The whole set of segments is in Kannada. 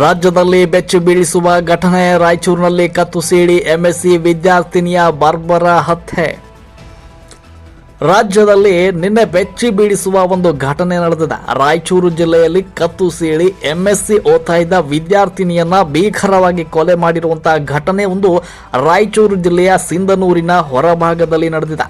ರಾಜ್ಯದಲ್ಲಿ ಬೆಚ್ಚಿ ಬೀಳಿಸುವ ಘಟನೆ ರಾಯಚೂರಿನಲ್ಲಿ ಕತ್ತು ಸೀಳಿ ಎಂಎಸ್ಸಿ ವಿದ್ಯಾರ್ಥಿನಿಯ ಬರ್ಬರ ಹತ್ಯೆ. ರಾಜ್ಯದಲ್ಲಿ ನಿನ್ನೆ ಬೆಚ್ಚಿ ಬೀಳಿಸುವ ಒಂದು ಘಟನೆ ನಡೆದಿದೆ. ರಾಯಚೂರು ಜಿಲ್ಲೆಯಲ್ಲಿ ಕತ್ತು ಸೀಳಿ ಎಂಎಸ್ಸಿ ಓದ್ತಾ ಇದ್ದ ವಿದ್ಯಾರ್ಥಿನಿಯನ್ನ ಭೀಕರವಾಗಿ ಕೊಲೆ ಮಾಡಿರುವಂತಹ ಘಟನೆ ಒಂದು ರಾಯಚೂರು ಜಿಲ್ಲೆಯ ಸಿಂಧನೂರಿನ ಹೊರಭಾಗದಲ್ಲಿ ನಡೆದಿದೆ.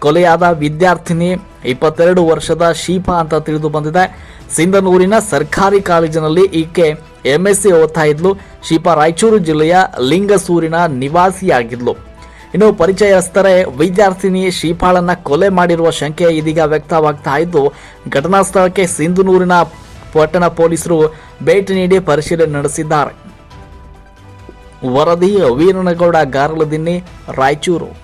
ಕೊಲೆಯಾದ ವಿದ್ಯಾರ್ಥಿನಿ ಇಪ್ಪತ್ತೆರಡು ವರ್ಷದ ಶೀಪಾ ಅಂತ ತಿಳಿದು ಬಂದಿದೆ. ಸಿಂಧನೂರಿನ ಸರ್ಕಾರಿ ಕಾಲೇಜಿನಲ್ಲಿ ಈಕೆ ಎಂಎಸ್ಸಿ ಓದ್ತಾ ಇದ್ಲು. ಶಿಪ ರಾಯಚೂರು ಜಿಲ್ಲೆಯ ಲಿಂಗಸೂರಿನ ನಿವಾಸಿಯಾಗಿದ್ಲು. ಇನ್ನು ಪರಿಚಯಸ್ಥರೇ, ವಿದ್ಯಾರ್ಥಿನಿ ಶ್ರೀಪಾಳನ್ನ ಕೊಲೆ ಮಾಡಿರುವ ಶಂಕೆ ಇದೀಗ ವ್ಯಕ್ತವಾಗ್ತಾ ಇದ್ದು, ಘಟನಾ ಸ್ಥಳಕ್ಕೆ ಸಿಂಧುನೂರಿನ ಪಟ್ಟಣ ಪೊಲೀಸರು ಭೇಟಿ ನೀಡಿ ಪರಿಶೀಲನೆ ನಡೆಸಿದ್ದಾರೆ. ವರದಿ ವೀರನಗೌಡ, ಗಾರಲದಿನ್ನಿ, ರಾಯಚೂರು.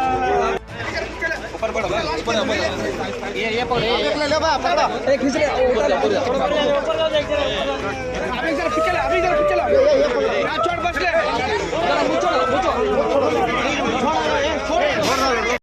ये ये पकड़ ले ले बा पकड़ ए खींच ले ऊपर जाओ ऊपर जाओ